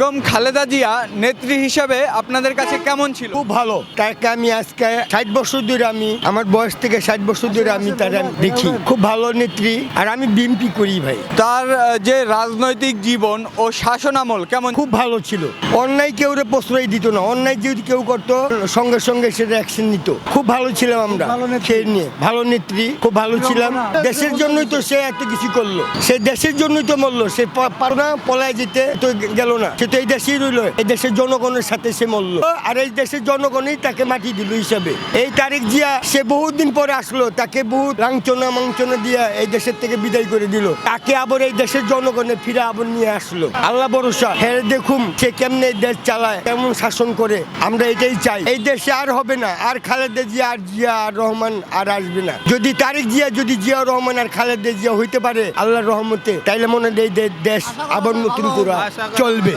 বেগম খালেদা জিয়া নেত্রী হিসাবে আপনাদের কাছে কেমন ছিল? খুব ভালো। তাকে আমি আজকে ষাট বছর ধরে আমি আমার বয়স থেকে ষাট বছর ধরে আমি তারা দেখি। খুব ভালো নেত্রী আর আমি বিএমপি করি ভাই। তার যে রাজনৈতিক জীবন ও শাসনামল কেমন? খুব ভালো ছিল। অন্যায় কেউ রে প্রশ্রয় দিত না। অন্যায় যদি কেউ করতো সঙ্গে সঙ্গে সেটা অ্যাকশন নিত। খুব ভালো ছিলাম আমরা সে নিয়ে। ভালো নেত্রী খুব ভালো ছিলাম। দেশের জন্যই তো সে এত কিছু করল। সে দেশের জন্যই তো মরলো। সে পারো না পলায় যেতে তো গেল না। সে তো এই দেশেই রইল এই দেশের জনগণের সাথে সে মরলো। আর এই দেশের জনগণই তাকে মাটি দিল হিসাবে। এই তারিখ জিয়া সে বহুদিন পরে আসলো তাকে বহু লাঞ্ছনা মাংচনা দিয়া এই দেশের থেকে বিদায় করে দিল। তাকে আবার এই দেশের জনগণে ফিরে আবার নিয়ে আসলো। আল্লাহ ভরসা হ্যাঁ দেখুম সে কেমনে এই দেশ চালায় কেমন শাসন করে আমরা এটাই চাই। এই দেশে আর হবে না আর খালেদা জিয়া আর জিয়া আর রহমান আর আসবে না। যদি তারিখ জিয়া যদি জিয়া রহমান আর খালেদা জিয়া হইতে পারে আল্লাহ রহমতে তাইলে মনে হয় এই দেশ আবার নতুন করে চলবে।